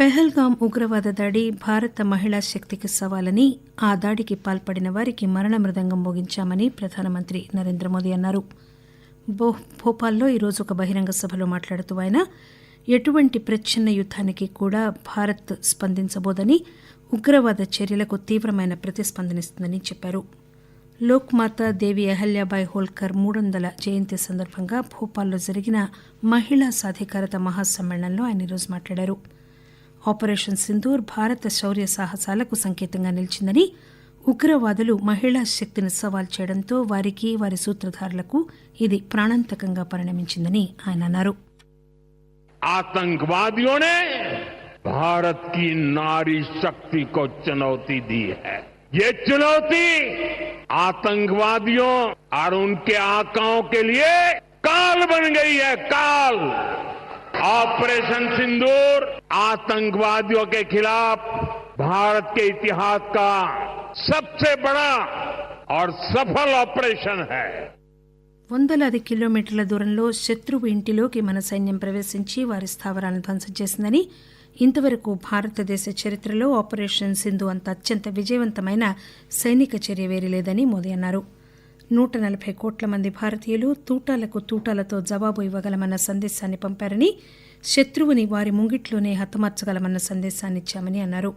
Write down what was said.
పెహల్గాం ఉగ్రవాద దాడి భారత మహిళా శక్తికి సవాలని ఆ దాడికి పాల్పడిన వారికి మరణ మృదంగం మోగించామని ప్రధానమంత్రి నరేంద్ర మోదీ అన్నారు. భో భోపాల్లో ఈరోజు ఒక బహిరంగ సభలో మాట్లాడుతూ ఆయన ఎటువంటి ప్రచ్ఛన్న యుద్ధానికి కూడా భారత్ స్పందించబోదని ఉగ్రవాద చర్యలకు తీవ్రమైన ప్రతిస్పందనిస్తుందని చెప్పారు. లోక్మాత దేవి అహల్యాబాయ్ హోల్కర్ మూడు వందల జయంతి సందర్భంగా భోపాల్లో జరిగిన మహిళా సాధికారత మహాసమ్మేళనంలో ఆయన ఈరోజు మాట్లాడారు. ఆపరేషన్ సింధూర్ భారత శౌర్య సాహసాలకు సంకేతంగా నిలిచిందని ఉగ్రవాదులు మహిళా శక్తిని సవాల్ చేయడంతో వారికి వారి సూత్రధారులకు ఇది ప్రాణాంతకంగా పరిణమించిందని ఆయన అన్నారు आतंकवादियों ने भारत की नारी शक्ति को चुनौती दी है ये चुनौती आतंकवादियों और उनके आकाओं के लिए काल बन गई है काल ऑपरेशन सिंदूर आतंकवादियों के खिलाफ भारत के इतिहास का सबसे बड़ा और सफल ऑपरेशन है వందలాది కిలోమీటర్ల దూరంలో శత్రువు ఇంటిలోకి మన సైన్యం ప్రవేశించి వారి స్థావరాలను ధ్వంసం చేసిందని ఇంతవరకు భారతదేశ చరిత్రలో ఆపరేషన్ సింధు అంత అత్యంత విజయవంతమైన సైనిక చర్య వేరే లేదని మోదీ అన్నారు నూట నలభై కోట్ల మంది భారతీయులు తూటాలకు తూటాలతో జవాబు ఇవ్వగలమన్న సందేశాన్ని పంపారని శత్రువుని వారి ముంగిట్లోనే హతమార్చగలమన్న సందేశాన్ని ఇచ్చామని అన్నారు.